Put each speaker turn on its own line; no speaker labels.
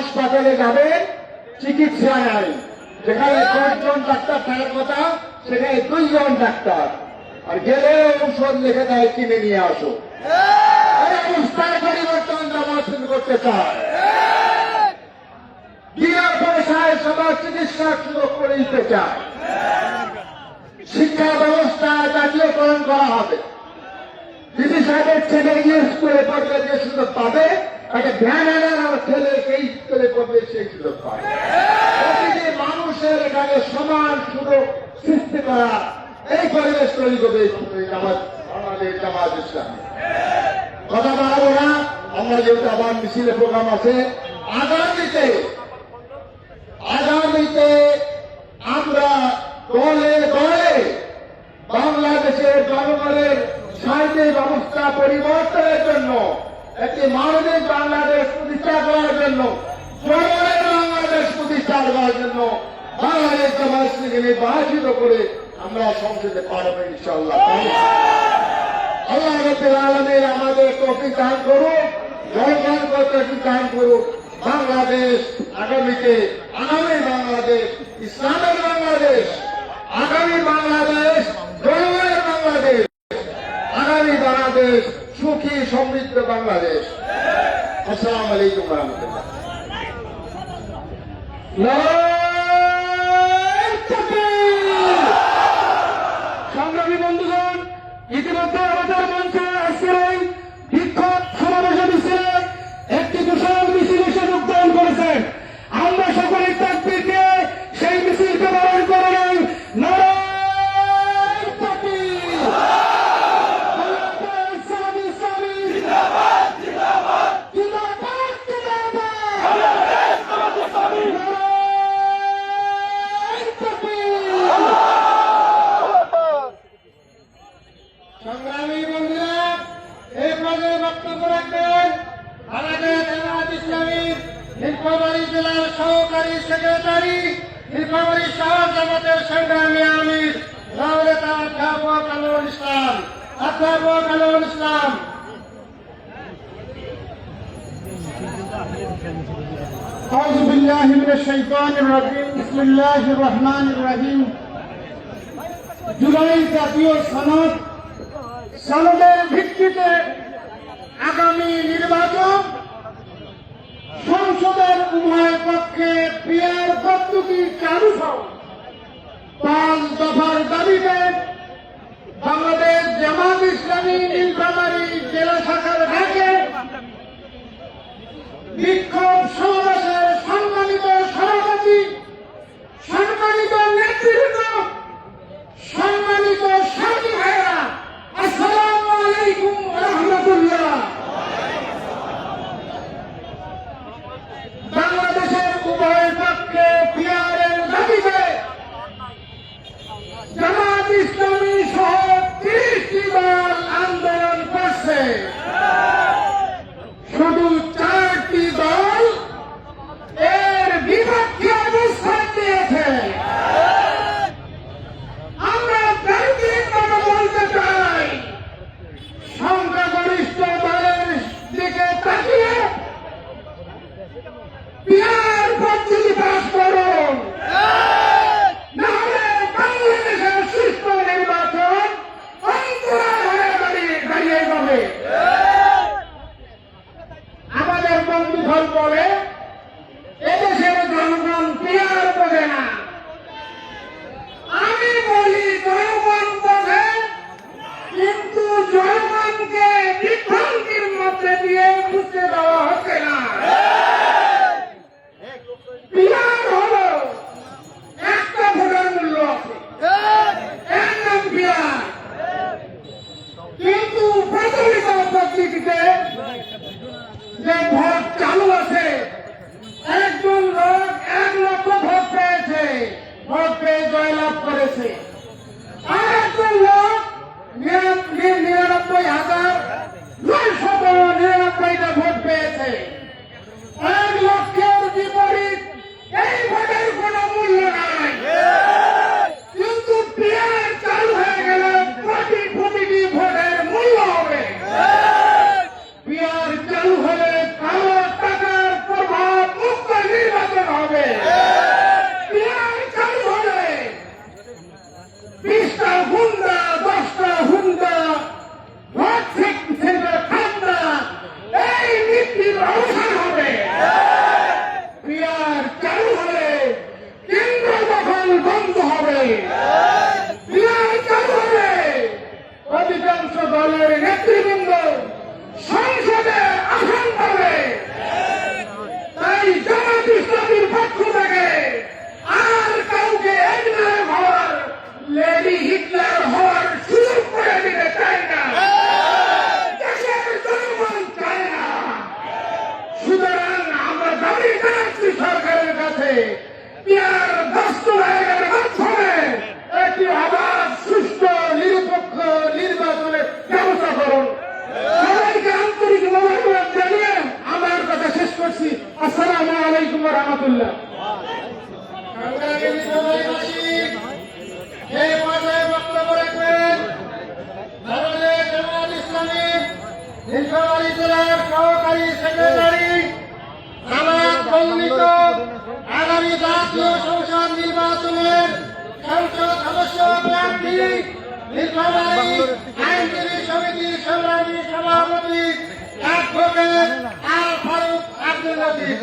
হাসপাতালে যাবেন চিকিৎসা নাই। যেখানে দশজন ডাক্তার থাকার কথা, সেখানে দুইজন ডাক্তার। আর গেলে ঔষধ লিখে দেয়, কিনে নিয়ে আসো। এই পরিবর্তন জামাত করতে চায়। পয়সায় সবার চিকিৎসার সুযোগ করে দিতে চায়। শিক্ষা ব্যবস্থা জাতীয়করণ করা হবে। দিদি সাহেবের ছেলে গিয়ে স্কুলে পড়বে যে সুযোগ পাবে। তাকে ধ্যান আমার ছেলে সেই স্কুলে পড়বে সেই সুযোগ পাবে মানুষের এখানে সমান সুযোগ সৃষ্টি করা এই পরিবেশ তৈরি করবে এই জামাত ইসলাম। কথা বাড়াবো না, আমরা যেহেতু আবার মিছিলে প্রোগ্রাম আছে, আগামীতে আগামীতে আমরা দলে দলে বাংলাদেশের জনগণের সাহিত্যের ব্যবস্থা পরিবর্তনের জন্য একটি মানবিক বাংলাদেশ প্রতিষ্ঠা করার জন্য বাংলাদেশ প্রতিষ্ঠা করার জন্য বাংলাদেশ জামায়াতকে নির্বাচিত করে আমরা সংসদে পারব ইনশাল্লাহ আল্লাহ রব্বুল আলমীর আমাদের তৌফিক দান করুন জনগণ তৌফিক দান করুন বাংলাদেশ আগামীতে আগামী বাংলাদেশ, ইসলামের বাংলাদেশ, আগামী বাংলাদেশ জনগণের বাংলাদেশ আগামী বাংলাদেশ সুখী সমৃদ্ধ বাংলাদেশ। আসসালাম আলাইকুম
সংগ্রামী বন্ধুগণ ইতিমধ্যে আমাদের মঞ্চে আজকের এই বিক্ষোভ সমাবেশে মিছিলে একটি ঘোষণা মিছিল এসে যোগদান করেছেন আমরা সকলে তাকবীরকে সেই মিছিলকে বরণ করে নেই নারায়ণ তাকবীর! বাংলাদেশ জামাত ইসলামী! জিন্দাবাদ, জিন্দাবাদ! নারায়ণ তাকবীর!
সংগ্রামী বন্ধুরা এই পর্যায়ে বক্তব্য রাখবেন আমাদের জামাত ইসলামীর নীলফামারী জেলার সহকারী সেক্রেটারি নীলফামারী শহর জামাতের সংগ্রামী আমির রাওনেতা অধ্যাপক আনোয়ার ইসলাম অধ্যাপক আনোয়ার ইসলাম
أعوذ بالله من الشيطان الرجيم بسم الله الرحمن الرحيم জুলাই জাতীয় সনদ সনদের ভিত্তিতে আগামী নির্বাচন সংসদের উভয় পক্ষে পিয়ার পদ্ধতি চালু সহ পাঁচ দফার দিয়ে মুছে দেওয়া হচ্ছে না। হুন্ডা, দশটা হুন্ডা ঠান্ডা, এই নীতির অবসান হবে। বিয়ার চালু হলে কেন্দ্র দখল বন্ধ হবে। বিয়ার চালু হলে অধিকাংশ দলের নেতৃবৃন্দ সংসদে আসন পাবে। তাই জামাত ইসলামীর পক্ষ সরকারের কাছে হয়ে মাধ্যমে একটি আবার সুস্থ নিরপেক্ষ নির্বাচনের ব্যবস্থা করুন সবাইকে আন্তরিক মোবাইল জানিয়ে আমার কথা শেষ করছি আসসালামু আলাইকুম রহমতুল্লাহ এই পর্যায়ে বক্তব্য রাখবেন বাংলাদেশ জামাত ইসলামী নীলফামারী জেলার সহকারী সেক্রেটারি জামাত মনোনীত আগামী জাতীয় সংসদ নির্বাচনের সংসদ সদস্য প্রার্থী নীলফামারী আইনজীবী সমিতির সংগ্রামী সভাপতি অ্যাডভোকেট আল ফারুক আব্দুল লতিফ।